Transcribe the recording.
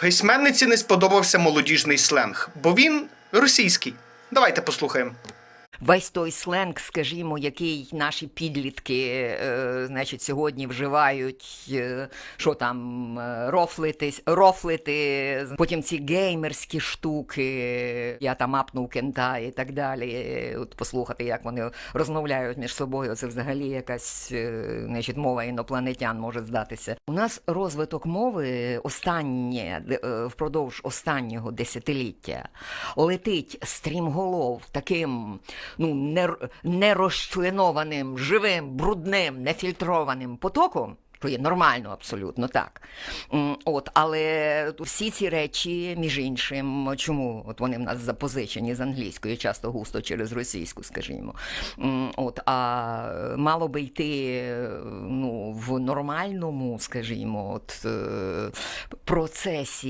Письменниці не сподобався молодіжний сленг, бо він російський. Давайте послухаємо. Весь той сленг, скажімо, який наші підлітки, е, значить, сьогодні вживають, е, що там, е, рофлитись, рофлити, потім ці геймерські штуки, я там апнув кента і так далі. От послухати, як вони розмовляють між собою, це взагалі якась значить, мова інопланетян може здатися. У нас розвиток мови останнє впродовж останнього десятиліття летить стрімголов таким ну, нер- нерозчленованим, живим, брудним, нефільтрованим потоком. Що є нормально абсолютно так. От, але всі ці речі, між іншим, чому от вони в нас запозичені з англійської, часто густо через російську, скажімо. От, а мало би йти ну, в нормальному, скажімо, от, е, процесі